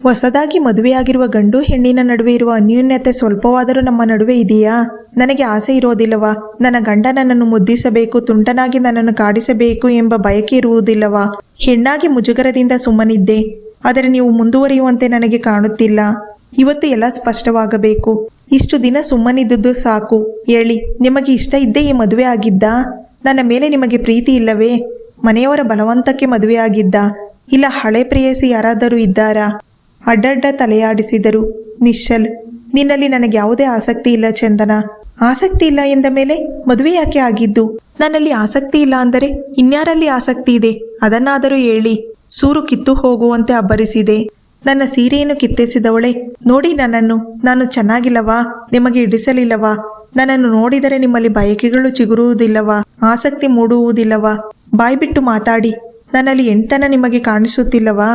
ಹೊಸದಾಗಿ ಮದುವೆಯಾಗಿರುವ ಗಂಡು ಹೆಣ್ಣಿನ ನಡುವೆ ಇರುವ ಅನ್ಯೂನ್ಯತೆ ಸ್ವಲ್ಪವಾದರೂ ನಮ್ಮ ನಡುವೆ ಇದೆಯಾ? ನನಗೆ ಆಸೆ ಇರೋದಿಲ್ಲವಾ? ನನ್ನ ಗಂಡ ನನ್ನನ್ನು ಮುದ್ದಿಸಬೇಕು, ತುಂಟನಾಗಿ ನನ್ನನ್ನು ಕಾಡಿಸಬೇಕು ಎಂಬ ಬಯಕೆ ಇರುವುದಿಲ್ಲವ? ಹೆಣ್ಣಾಗಿ ಮುಜುಗರದಿಂದ ಸುಮ್ಮನಿದ್ದೆ, ಆದರೆ ನೀವು ಮುಂದುವರಿಯುವಂತೆ ನನಗೆ ಕಾಣುತ್ತಿಲ್ಲ. ಇವತ್ತು ಎಲ್ಲ ಸ್ಪಷ್ಟವಾಗಬೇಕು. ಇಷ್ಟು ದಿನ ಸುಮ್ಮನಿದ್ದುದು ಸಾಕು. ಹೇಳಿ, ನಿಮಗೆ ಇಷ್ಟ ಇದ್ದೇ ಈ ಮದುವೆ ಆಗಿದ್ದ? ನನ್ನ ಮೇಲೆ ನಿಮಗೆ ಪ್ರೀತಿ ಇಲ್ಲವೇ? ಮನೆಯವರ ಬಲವಂತಕ್ಕೆ ಮದುವೆಯಾಗಿದ್ದ? ಇಲ್ಲ ಹಳೆ ಪ್ರೇಯಸಿ ಯಾರಾದರೂ ಇದ್ದಾರಾ? ಅಡ್ಡಡ್ಡ ತಲೆಯಾಡಿಸಿದರು. ನಿಶ್ಚಲ್, ನಿನ್ನಲ್ಲಿ ನನಗೆ ಯಾವುದೇ ಆಸಕ್ತಿ ಇಲ್ಲ ಚಂದನ. ಆಸಕ್ತಿ ಇಲ್ಲ ಎಂದ ಮೇಲೆ ಮದುವೆ ಯಾಕೆ ಆಗಿದ್ದು? ನನ್ನಲ್ಲಿ ಆಸಕ್ತಿ ಇಲ್ಲ ಅಂದರೆ ಇನ್ಯಾರಲ್ಲಿ ಆಸಕ್ತಿ ಇದೆ? ಅದನ್ನಾದರೂ ಹೇಳಿ. ಸೂರು ಕಿತ್ತು ಹೋಗುವಂತೆ ಅಬ್ಬರಿಸಿದೆ. ನನ್ನ ಸೀರೆಯನ್ನು ಕಿತ್ತೆಸಿದವಳೆ, ನೋಡಿ ನನ್ನನ್ನು. ನಾನು ಚೆನ್ನಾಗಿಲ್ಲವಾ? ನಿಮಗೆ ಇಡಿಸಲಿಲ್ಲವಾ ನನ್ನನ್ನು ನೋಡಿದರೆ ನಿಮ್ಮಲ್ಲಿ ಬಯಕೆಗಳು ಚಿಗುರುವುದಿಲ್ಲವಾ? ಆಸಕ್ತಿ ಮೂಡುವುದಿಲ್ಲವಾ? ಬಾಯ್ಬಿಟ್ಟು ಮಾತಾಡಿ. ನನ್ನಲ್ಲಿ ಎಂಟನ ನಿಮಗೆ ಕಾಣಿಸುತ್ತಿಲ್ಲವಾ?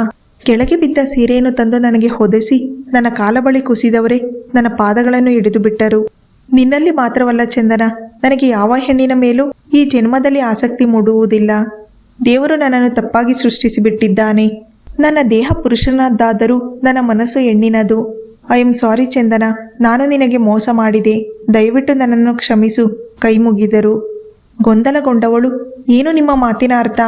ಕೆಳಗೆ ಬಿದ್ದ ಸೀರೆಯನ್ನು ತಂದು ನನಗೆ ಹೊದೆಸಿ, ನನ್ನ ಕಾಲ ಬಳಿ ಕುಸಿದವರೇ, ನನ್ನ ಪಾದಗಳನ್ನು ಹಿಡಿದು ಬಿಟ್ಟರು. ನಿನ್ನಲ್ಲಿ ಮಾತ್ರವಲ್ಲ ಚಂದನ, ನನಗೆ ಯಾವ ಹೆಣ್ಣಿನ ಮೇಲೂ ಈ ಜನ್ಮದಲ್ಲಿ ಆಸಕ್ತಿ ಮೂಡುವುದಿಲ್ಲ. ದೇವರು ನನ್ನನ್ನು ತಪ್ಪಾಗಿ ಸೃಷ್ಟಿಸಿಬಿಟ್ಟಿದ್ದಾನೆ. ನನ್ನ ದೇಹ ಪುರುಷನದ್ದಾದರೂ ನನ್ನ ಮನಸ್ಸು ಹೆಣ್ಣಿನದು. ಐ ಎಂ ಸಾರಿ ಚಂದನ, ನಾನು ನಿನಗೆ ಮೋಸ ಮಾಡಿದೆ. ದಯವಿಟ್ಟು ನನ್ನನ್ನು ಕ್ಷಮಿಸು ಕೈ ಮುಗಿದರು ಗೊಂದಲಗೊಂಡವಳು, ಏನು ನಿಮ್ಮ ಮಾತಿನ ಅರ್ಥ?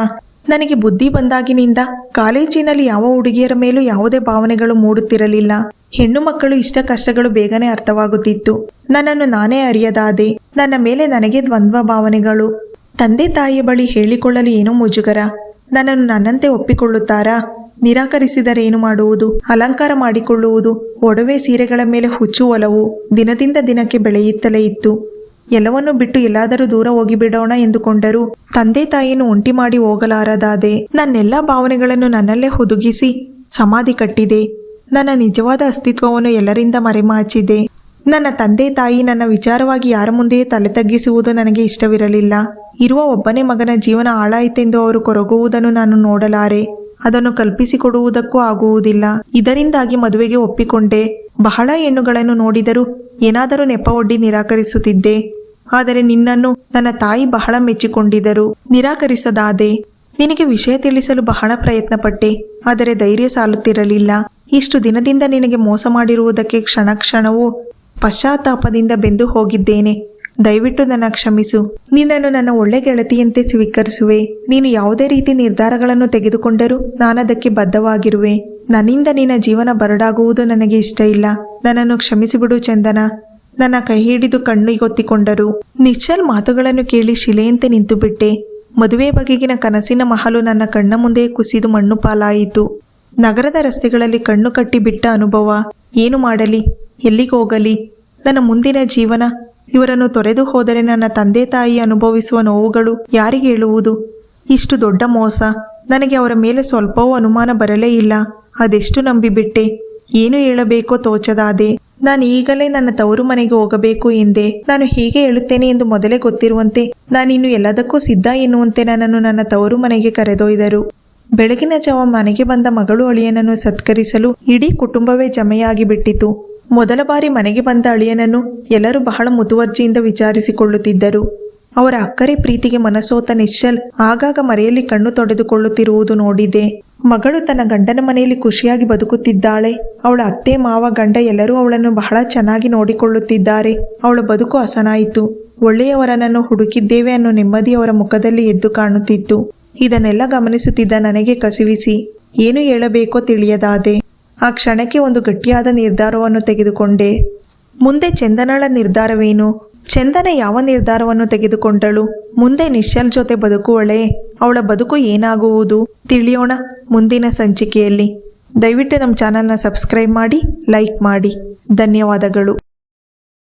ನನಗೆ ಬುದ್ಧಿ ಬಂದಾಗಿನಿಂದ ಕಾಲೇಜಿನಲ್ಲಿ ಯಾವ ಹುಡುಗಿಯರ ಮೇಲೂ ಯಾವುದೇ ಭಾವನೆಗಳು ಮೂಡುತ್ತಿರಲಿಲ್ಲ. ಹೆಣ್ಣು ಮಕ್ಕಳು ಇಷ್ಟ ಕಷ್ಟಗಳು ಬೇಗನೆ ಅರ್ಥವಾಗುತ್ತಿತ್ತು. ನನ್ನನ್ನು ನಾನೇ ಅರಿಯದಾದೆ. ನನ್ನ ಮೇಲೆ ನನಗೆ ದ್ವಂದ್ವ ಭಾವನೆಗಳು. ತಂದೆ ತಾಯಿಯ ಬಳಿ ಹೇಳಿಕೊಳ್ಳಲು ಏನೋ ಮುಜುಗರ. ನನ್ನನ್ನು ನನ್ನಂತೆ ಒಪ್ಪಿಕೊಳ್ಳುತ್ತಾರಾ? ನಿರಾಕರಿಸಿದರೇನು ಮಾಡುವುದು? ಅಲಂಕಾರ ಮಾಡಿಕೊಳ್ಳುವುದು. ಒಡವೆ ಸೀರೆಗಳ ಮೇಲೆ ಹುಚ್ಚು ಒಲವು. ದಿನದಿಂದ ದಿನಕ್ಕೆ ಬೆಳೆಯುತ್ತಲೇ ಇತ್ತು. ಎಲ್ಲವನ್ನೂ ಬಿಟ್ಟು ಎಲ್ಲಾದರೂ ದೂರ ಹೋಗಿಬಿಡೋಣ ಎಂದುಕೊಂಡರು. ತಂದೆ ತಾಯಿಯನ್ನು ಒಂಟಿ ಮಾಡಿ ಹೋಗಲಾರದಾದೆ. ನನ್ನೆಲ್ಲ ಭಾವನೆಗಳನ್ನು ನನ್ನಲ್ಲೇ ಹುದುಗಿಸಿ ಸಮಾಧಿ ಕಟ್ಟಿದೆ. ನನ್ನ ನಿಜವಾದ ಅಸ್ತಿತ್ವವನ್ನು ಎಲ್ಲರಿಂದ ಮರೆಮಾಚಿದೆ. ನನ್ನ ತಂದೆ ತಾಯಿ ನನ್ನ ವಿಚಾರವಾಗಿ ಯಾರ ಮುಂದೆಯೇ ತಲೆ ತಗ್ಗಿಸುವುದು ನನಗೆ ಇಷ್ಟವಿರಲಿಲ್ಲ. ಇರುವ ಒಬ್ಬನೇ ಮಗನ ಜೀವನ ಹಾಳಾಯಿತೆಂದು ಅವರು ಕೊರಗುವುದನ್ನು ನಾನು ನೋಡಲಾರೆ. ಅದನ್ನು ಕಲ್ಪಿಸಿಕೊಡುವುದಕ್ಕೂ ಆಗುವುದಿಲ್ಲ. ಇದರಿಂದಾಗಿ ಮದುವೆಗೆ ಒಪ್ಪಿಕೊಂಡೆ. ಬಹಳ ಹೆಣ್ಣುಗಳನ್ನು ನೋಡಿದರೂ ಏನಾದರೂ ನೆಪ ಒಡ್ಡಿ ನಿರಾಕರಿಸುತ್ತಿದ್ದೆ. ಆದರೆ ನಿನ್ನನ್ನು ನನ್ನ ತಾಯಿ ಬಹಳ ಮೆಚ್ಚಿಕೊಂಡಿದ್ದರು. ನಿರಾಕರಿಸದಾದೆ. ನಿನಗೆ ವಿಷಯ ತಿಳಿಸಲು ಬಹಳ ಪ್ರಯತ್ನಪಟ್ಟೆ. ಆದರೆ ಧೈರ್ಯ ಸಾಲುತ್ತಿರಲಿಲ್ಲ. ಇಷ್ಟು ದಿನದಿಂದ ನಿನಗೆ ಮೋಸ ಮಾಡಿರುವುದಕ್ಕೆ ಕ್ಷಣ ಕ್ಷಣವೂ ಪಶ್ಚಾತ್ತಾಪದಿಂದ ಬೆಂದು ಹೋಗಿದ್ದೇನೆ. ದಯವಿಟ್ಟು ನನ್ನ ಕ್ಷಮಿಸು. ನಿನ್ನನ್ನು ನನ್ನ ಒಳ್ಳೆ ಗೆಳತಿಯಂತೆ ಸ್ವೀಕರಿಸುವೆ. ನೀನು ಯಾವುದೇ ರೀತಿ ನಿರ್ಧಾರಗಳನ್ನು ತೆಗೆದುಕೊಂಡರೂ ನಾನದಕ್ಕೆ ಬದ್ಧವಾಗಿರುವೆ. ನನ್ನಿಂದ ನಿನ್ನ ಜೀವನ ಬರಡಾಗುವುದು ನನಗೆ ಇಷ್ಟ ಇಲ್ಲ. ನನ್ನನ್ನು ಕ್ಷಮಿಸಿಬಿಡು ಚಂದನ. ನನ್ನ ಕೈ ಹಿಡಿದು ಕಣ್ಣಿಗೊತ್ತಿಕೊಂಡರು. ನಿಶ್ಚಲ್ ಮಾತುಗಳನ್ನು ಕೇಳಿ ಶಿಲೆಯಂತೆ ನಿಂತುಬಿಟ್ಟೆ. ಮದುವೆ ಬಗೆಗಿನ ಕನಸಿನ ಮಹಲು ನನ್ನ ಕಣ್ಣ ಮುಂದೆ ಕುಸಿದು ಮಣ್ಣು ಪಾಲಾಯಿತು. ನಗರದ ರಸ್ತೆಗಳಲ್ಲಿ ಕಣ್ಣು ಕಟ್ಟಿ ಬಿಟ್ಟ ಅನುಭವ. ಏನು ಮಾಡಲಿ? ಎಲ್ಲಿಗೋಗಲಿ? ನನ್ನ ಮುಂದಿನ ಜೀವನ ಇವರನ್ನು ತೊರೆದು ಹೋದರೆ ನನ್ನ ತಂದೆ ತಾಯಿ ಅನುಭವಿಸುವ ನೋವುಗಳು ಯಾರಿಗೆ ಹೇಳುವುದು? ಇಷ್ಟು ದೊಡ್ಡ ಮೋಸ. ನನಗೆ ಅವರ ಮೇಲೆ ಸ್ವಲ್ಪವೂ ಅನುಮಾನ ಬರಲೇ ಇಲ್ಲ. ಅದೆಷ್ಟು ನಂಬಿಬಿಟ್ಟೆ. ಏನು ಹೇಳಬೇಕೋ ತೋಚದಾದೆ. ನಾನು ಈಗಲೇ ನನ್ನ ತವರು ಮನೆಗೆ ಹೋಗಬೇಕು ಎಂದೆ. ನಾನು ಹೀಗೆ ಹೇಳುತ್ತೇನೆ ಎಂದು ಮೊದಲೇ ಗೊತ್ತಿರುವಂತೆ ನಾನಿನ್ನು ಎಲ್ಲದಕ್ಕೂ ಸಿದ್ಧ ಎನ್ನುವಂತೆ ನನ್ನನ್ನು ನನ್ನ ತವರು ಮನೆಗೆ ಕರೆದೊಯ್ದರು. ಬೆಳಗಿನ ಜಾವ ಮನೆಗೆ ಬಂದ ಮಗಳು ಅಳಿಯನನ್ನು ಸತ್ಕರಿಸಲು ಇಡೀ ಕುಟುಂಬವೇ ಜಮೆಯಾಗಿ ಬಿಟ್ಟಿತು ಮೊದಲ ಬಾರಿ ಮನೆಗೆ ಬಂದ ಅಳಿಯನನ್ನು ಎಲ್ಲರೂ ಬಹಳ ಮುತುವರ್ಜಿಯಿಂದ ವಿಚಾರಿಸಿಕೊಳ್ಳುತ್ತಿದ್ದರು. ಅವರ ಅಕ್ಕರೆ ಪ್ರೀತಿಗೆ ಮನಸೋತ ನಿಶ್ಚಲ್ ಆಗಾಗ ಮರೆಯಲ್ಲಿ ಕಣ್ಣು ತೊಡೆದುಕೊಳ್ಳುತ್ತಿರುವುದು ನೋಡಿದೆ. ಮಗಳು ತನ್ನ ಗಂಡನ ಮನೆಯಲ್ಲಿ ಖುಷಿಯಾಗಿ ಬದುಕುತ್ತಿದ್ದಾಳೆ. ಅವಳ ಅತ್ತೆ, ಮಾವ, ಗಂಡ ಎಲ್ಲರೂ ಅವಳನ್ನು ಬಹಳ ಚೆನ್ನಾಗಿ ನೋಡಿಕೊಳ್ಳುತ್ತಿದ್ದಾರೆ. ಅವಳ ಬದುಕು ಹಸನಾಯಿತು. ಒಳ್ಳೆಯವರನನ್ನು ಹುಡುಕಿದ್ದೇವೆ ಅನ್ನೋ ನೆಮ್ಮದಿ ಅವರ ಮುಖದಲ್ಲಿ ಎದ್ದು ಕಾಣುತ್ತಿತ್ತು. ಇದನ್ನೆಲ್ಲ ಗಮನಿಸುತ್ತಿದ್ದ ನನಗೆ ಕಸಿವಿಸಿ, ಏನು ಹೇಳಬೇಕೋ ತಿಳಿಯದಾದೆ. ಆ ಕ್ಷಣಕ್ಕೆ ಒಂದು ಗಟ್ಟಿಯಾದ ನಿರ್ಧಾರವನ್ನು ತೆಗೆದುಕೊಂಡೆ. ಮುಂದೆ ಚಂದನಳ ನಿರ್ಧಾರವೇನು? ಚಂದನ ಯಾವ ನಿರ್ಧಾರವನ್ನು ತೆಗೆದುಕೊಂಡಳು? ಮುಂದೆ ನಿಶ್ಚಲ್ ಜೊತೆ ಬದುಕುವಳೆ? ಅವಳ ಬದುಕು ಏನಾಗುವುದು? ತಿಳಿಯೋಣ ಮುಂದಿನ ಸಂಚಿಕೆಯಲ್ಲಿ. ದಯವಿಟ್ಟು ನಮ್ಮ ಚಾನಲ್ನ ಸಬ್ಸ್ಕ್ರೈಬ್ ಮಾಡಿ, ಲೈಕ್ ಮಾಡಿ. ಧನ್ಯವಾದಗಳು.